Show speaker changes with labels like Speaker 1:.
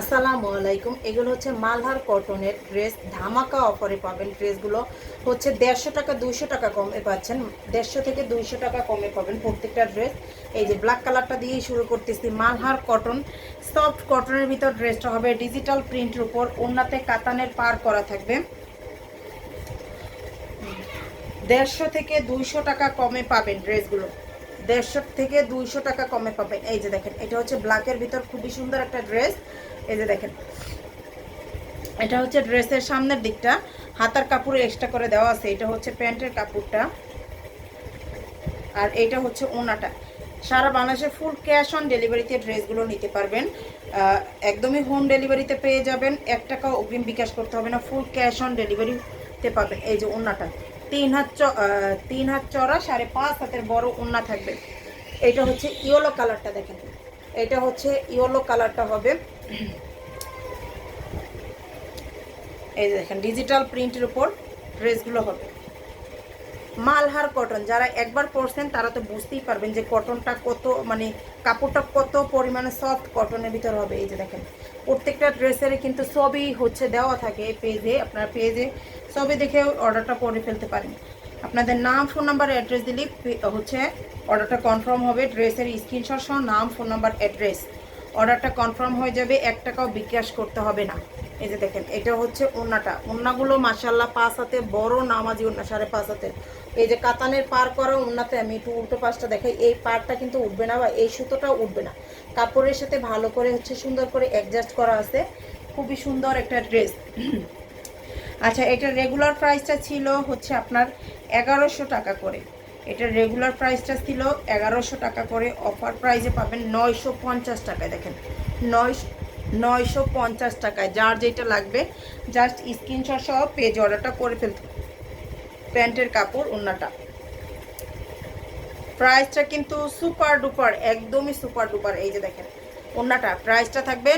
Speaker 1: আসসালামু আলাইকুম। এগুলো হচ্ছে মালহার কটনের ড্রেস ধামাকা অফারে পাবেন ড্রেসগুলো হচ্ছে দেড়শো টাকা, দুইশো টাকা কমে পাচ্ছেন। দেড়শো থেকে দুইশো টাকা কমে পাবেন প্রত্যেকটা ড্রেস এই যে ব্ল্যাক কালারটা দিয়েই শুরু করতেছি, মালহার কটন সফট কটনের ভিতর ড্রেসটা হবে ডিজিটাল প্রিন্টের উপর। ওনাতে কাতানের পার করা থাকবে। দেড়শো থেকে দুইশো টাকা কমে পাবেন ড্রেসগুলো দেড়শো থেকে দুইশো টাকা কমে পাবেন এই যে দেখেন, এটা হচ্ছে ব্ল্যাকের ভিতর খুবই সুন্দর একটা ড্রেস এই যে দেখেন, এটা হচ্ছে ড্রেসের সামনের দিকটা। হাতার কাপড়ে এক্সট্রা করে দেওয়া আছে। এটা হচ্ছে প্যান্টের কাপড়টা। আর এটা হচ্ছে ওনাটা। সারা বাংলাদেশে ফুল ক্যাশ অন ডেলিভারিতে ড্রেসগুলো নিতে পারবেন। একদমই হোম ডেলিভারিতে পেয়ে যাবেন। এক টাকা অগ্রিম বিকাশ করতে হবে না। ফুল ক্যাশ অন ডেলিভারিতে পাবেন। এই যে ওনাটা। তিন হাত তিন হাত চড়া, সাড়ে পাঁচ হাতের বড় উন্না থাকবে। এটা হচ্ছে ইয়েলো কালারটা দেখেন। এটা হচ্ছে ইয়েলো কালারটা হবে। এই দেখেন ডিজিটাল প্রিন্টের উপর ড্রেসগুলো হবে। মালহার কটন যারা একবার পরছেন, তারা তো বুঝতেই পারবেন যে কটনটা কত মানে কাপড়টা কত পরিমাণে সফট কটনের ভিতর হবে। এই যে দেখেন, প্রত্যেকটা ড্রেসের কিন্তু সবই হচ্ছে দেওয়া থাকে পেজে আপনার পেজে সবই দেখে অর্ডারটা করে ফেলতে পারেন। আপনাদের নাম ফোন নাম্বার অ্যাড্রেস দিলেই পে- হচ্ছে অর্ডারটা কনফার্ম হবে। ড্রেসের স্ক্রিনশট সহ নাম ফোন নাম্বার অ্যাড্রেস অর্ডারটা কনফার্ম হয়ে যাবে। এক টাকাও বিকাশ করতে হবে না। এই যে দেখেন, এটা হচ্ছে ওন্নাটা। ওন্নাগুলো মাসাল্লাহ পাঁচ হাতে বড় নামাজি ওন্না, সাড়ে পাঁচ হাতে। এই যে কাতানের পার করা ওন্নাতে আমি একটু উল্টো পাশটা দেখাই, এই পারটা কিন্তু উঠবে না বা এই সুতোটা উঠবে না। কাপড়ের সাথে ভালো করে হচ্ছে সুন্দর করে অ্যাডজাস্ট করা আছে। খুবই সুন্দর একটা ড্রেস আচ্ছা এটা রেগুলার প্রাইসটা ছিল হচ্ছে আপনার এগারোশো টাকা করে। এটার রেগুলার প্রাইসটা ছিল এগারোশো টাকা করে। অফার প্রাইসে পাবেন নয়শো পঞ্চাশ টাকায়। দেখেন নয় নয়শো পঞ্চাশ টাকায়। যার যেটা লাগবে জাস্ট স্ক্রিনশট সহ পেজ অর্ডারটা করে ফেলতে প্যান্টের কাপড় ওনাটা প্রাইসটা কিন্তু সুপার ডুপার একদমই সুপার ডুপার এই যে দেখেন ওনাটা প্রাইসটা থাকবে